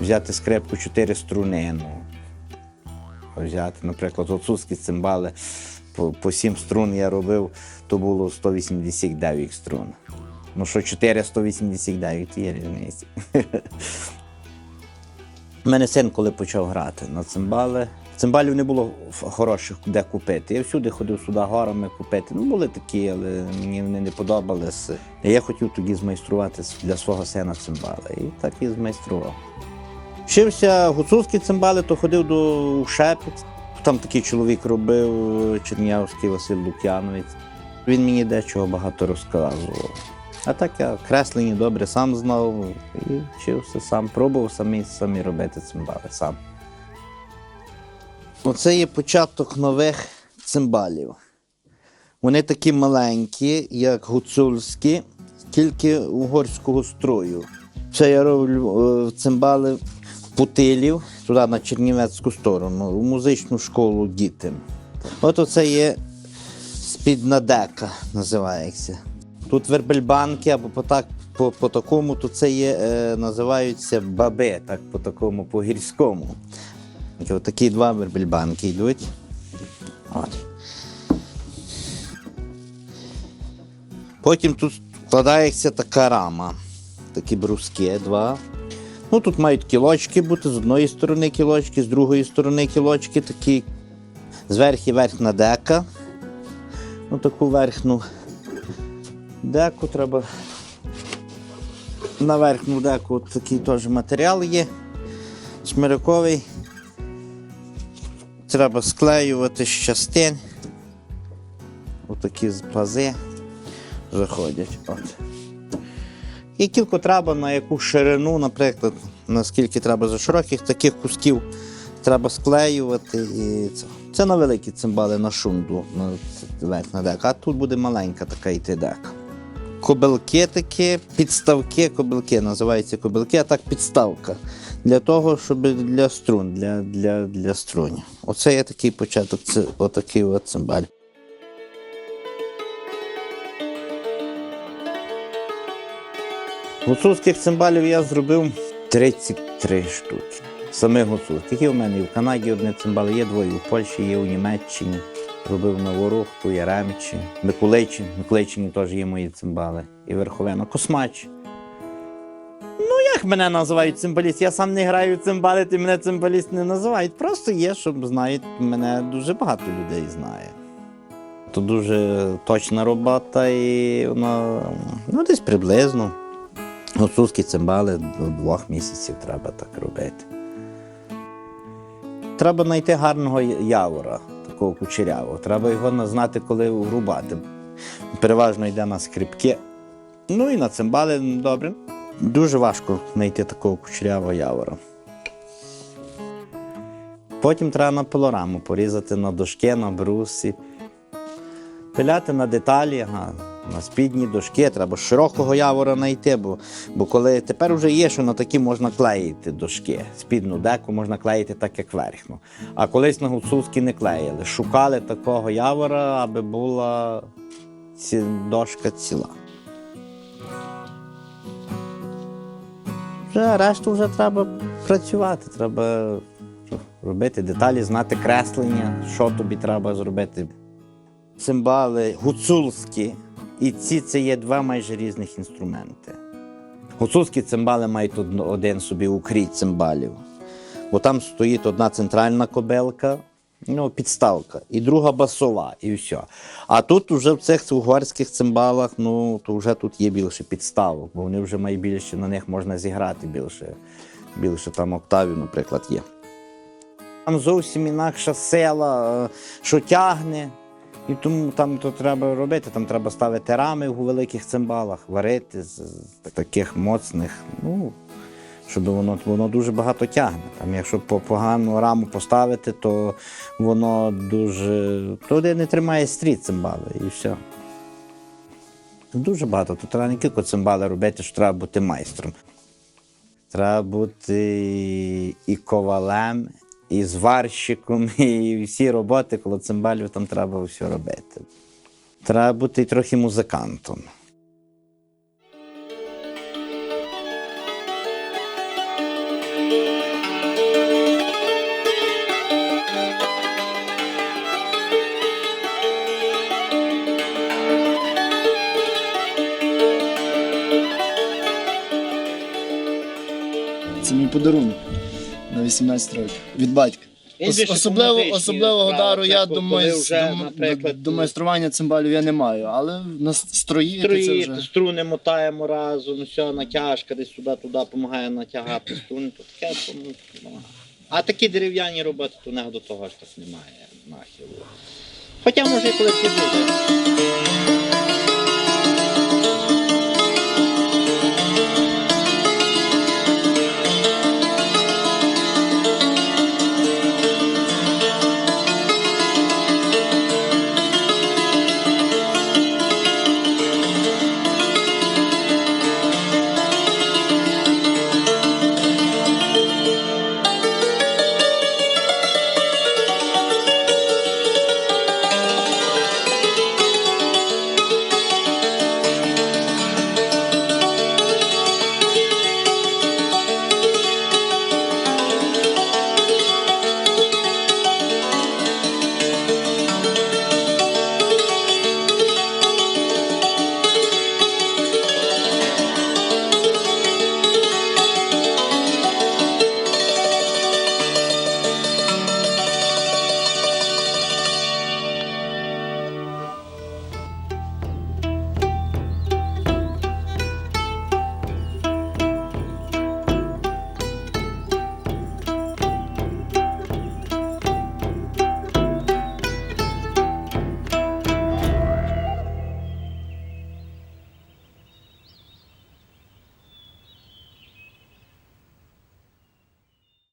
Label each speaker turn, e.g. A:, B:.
A: взяти скрипку 4 струни. Ну, взяти, наприклад, гуцульські цимбали по, 7 струн я робив, то було 189 струн. Ну що 4 189 є різниця. У мене син, коли почав грати на цимбали. Цимбалів не було хороших де купити. Я всюди ходив сюди горами купити. Ну, були такі, але мені вони не подобалися. Я хотів тоді змайструвати для свого сина цимбали. І так і змайстрував. Вчився гуцульські цимбали, то ходив до Шепець. Там такий чоловік робив Чернявський Василь Лук'яновець. Він мені дечого багато розказував. А так я креслені добре сам знав і вчився сам, пробував самі, самі робити цимбали сам. Оце є початок нових цимбалів. Вони такі маленькі, як гуцульські, тільки угорського строю. Це я роблю е, цимбали Путилів, туди на Чернівецьку сторону, у музичну школу діти. От оце є спідна дека, називається. Тут вербельбанки або по, так, по, по такому, то це є, е, називаються баби, так по такому, по гірському. Ось такі два вербельбанки йдуть. От. Потім тут вкладається така рама. Такі бруски два. Ну, тут мають кілочки бути, з одної сторони кілочки, з другої сторони кілочки, такі зверху верхня дека. Ну, таку верхню деку треба. На верхню деку от такий теж матеріал є. Шмириковий. Треба склеювати з частин. Отакі пази заходять. От. І кілько треба на яку ширину, наприклад, наскільки треба за широких, таких кусків треба склеювати. І це. це на великі цимбали, на шунду, на верхня дека. А тут буде маленька така йти дека. Кобилки такі, підставки, кобилки, називаються кобилки, а так підставка. Для того, щоб для струн, для, для, для струнів. Оце є такий початок, це отакий от цимбаль. Гуцульських цимбалів я зробив 33 штуки. Самих гуцульських. Є в мене і в Канаді одне цимбали, є двоє у Польщі, є у Німеччині. Робив на Ворохту, Яремчі, Миколайчин. В Миколайчині теж є мої цимбали. І Верховена. Космач. Ну, як мене називають цимбаліст? Я сам не граю в цимбали, ти мене цимбаліст не називають. Просто є, щоб знають, мене дуже багато людей знає. То дуже точна робота і вона ну, десь приблизно. Гуцульські цимбали до двох місяців треба так робити. Треба знайти гарного явора, такого кучерявого. Треба його знати, коли врубати. Переважно йде на скрипки. Ну і на цимбали добре. Дуже важко знайти такого кучерявого явора. Потім треба на пилораму порізати на дошки, на бруси. Пиляти на деталі, на спідні дошки, треба широкого явора знайти, бо, бо коли тепер вже є, що на такі можна клеїти дошки. Спідну деку можна клеїти так, як верхну. А колись на гуцульські не клеїли. Шукали такого явора, аби була ці, дошка ціла. Вже решту вже треба працювати, треба робити деталі, знати креслення, що тобі треба зробити цимбали гуцульські, і ці це є два майже різних інструменти. Гуцульські цимбали мають один собі укрій цимбалів, бо там стоїть одна центральна кобелка, ну, підставка, і друга басова, і все. А тут вже в цих угорських цимбалах, ну, то вже тут є більше підставок, бо вони вже мають більше, на них можна зіграти більше, більше там октавів, наприклад, є. Там зовсім інакша сила, е, що тягне. І тому там то треба робити, там треба ставити рами у великих цимбалах, варити з, таких моцних, ну, щоб воно, воно дуже багато тягне. Там, якщо по погану раму поставити, то воно дуже. Туди не тримає стріт цимбали і все. Дуже багато. Тут треба не тільки цимбали робити, що треба бути майстром. Треба бути і ковалем, і зварщиком, і всі роботи, коли цимбалів там треба все робити. Треба бути трохи музикантом.
B: Це мій подарунок на 18 років від батька. Ос- особливо, особливого дару я
C: коли
B: до, до майстрування цимбалів я не маю, але на с- строїти це вже.
A: струни мотаємо разом, все, натяжка десь сюди-туди допомагає натягати струни, то таке тому. А такі дерев'яні роботи, то нього до того ж так немає нахилу. Хоча може і колись і буде.